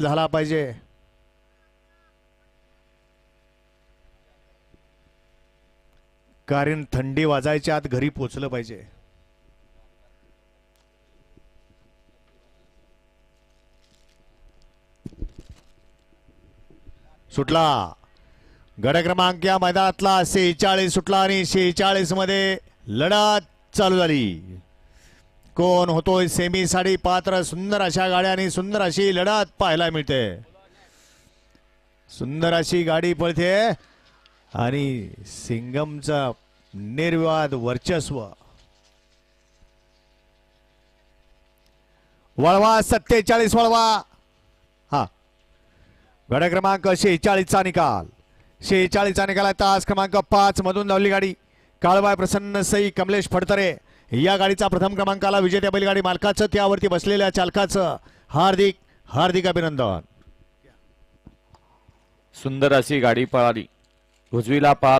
झाला पाहिजे. कारण थंडी वाजायच्या आत घरी पोचलं पाहिजे. सुटला. गड क्रमांक या मैदानातला शेहेचाळीस सुटला आणि शेहेचाळीसमध्ये लढत चालू झाली. कोण होतोय सेमी साठी पात्र सुंदर अशा गाड्या आणि सुंदर अशी लढत पाहायला मिळते. सुंदर अशी गाडी पळते आणि सिंगमचा निर्वाद वर्चस्व. वळवा सत्तेचाळीस वळवा. हा. गड क्रमांक शेहेचाळीसचा निकाल. शेहेचाळीसचा निकाल आहे तास क्रमांक पाच मधून धावली गाडी. काळबाय प्रसन्न सई कमलेश फडतरे. या गाडीचा प्रथम क्रमांकाला विजेत्या बैलगाडी मालकाचं त्यावरती बसलेल्या चालकाचं हार्दिक हार्दिक अभिनंदन. सुंदर अशी गाडी पळाली. उजवीला पाच